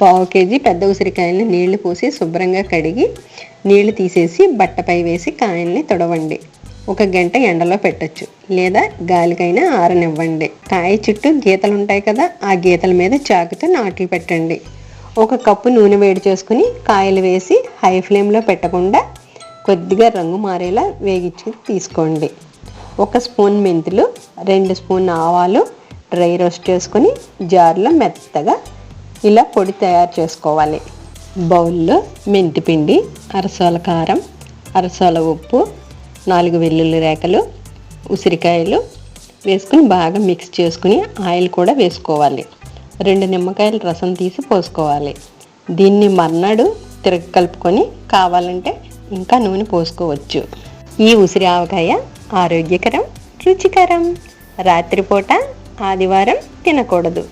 పావు కేజీ పెద్ద ఉసిరికాయల్ని నీళ్ళు పోసి శుభ్రంగా కడిగి నీళ్ళు తీసేసి బట్టపై వేసి కాయల్ని తొడవండి. ఒక గంట ఎండలో పెట్టచ్చు. లేదా గాలికైనా ఆరనివ్వండి. కాయ చుట్టూ గీతలు ఉంటాయి కదా ఆ గీతల మీద చాకుతో నాట్లు పెట్టండి. ఒక కప్పు నూనె వేడి చేసుకుని కాయలు వేసి హై ఫ్లేమ్లో పెట్టకుండా కొద్దిగా రంగు మారేలా వేగించి తీసుకోండి. ఒక స్పూన్ మెంతులు రెండు స్పూన్ ఆవాలు డ్రై రోస్ట్ చేసుకొని జార్లో మెత్తగా ఇలా పొడి తయారు చేసుకోవాలి. బౌల్లో మెంతిపిండి అరసోల కారం అరసోల ఉప్పు నాలుగు వెల్లుల్లి రేకలు ఉసిరికాయలు వేసుకుని బాగా మిక్స్ చేసుకుని ఆయిల్ కూడా వేసుకోవాలి. రెండు నిమ్మకాయల రసం తీసి పోసుకోవాలి. దీన్ని మర్నాడు తిరగ కలుపుకొని కావాలంటే ఇంకా నూనె పోసుకోవచ్చు. ఈ ఉసిరి ఆవకాయ ఆరోగ్యకరం రుచికరం. రాత్రిపూట ఆదివారం తినకూడదు.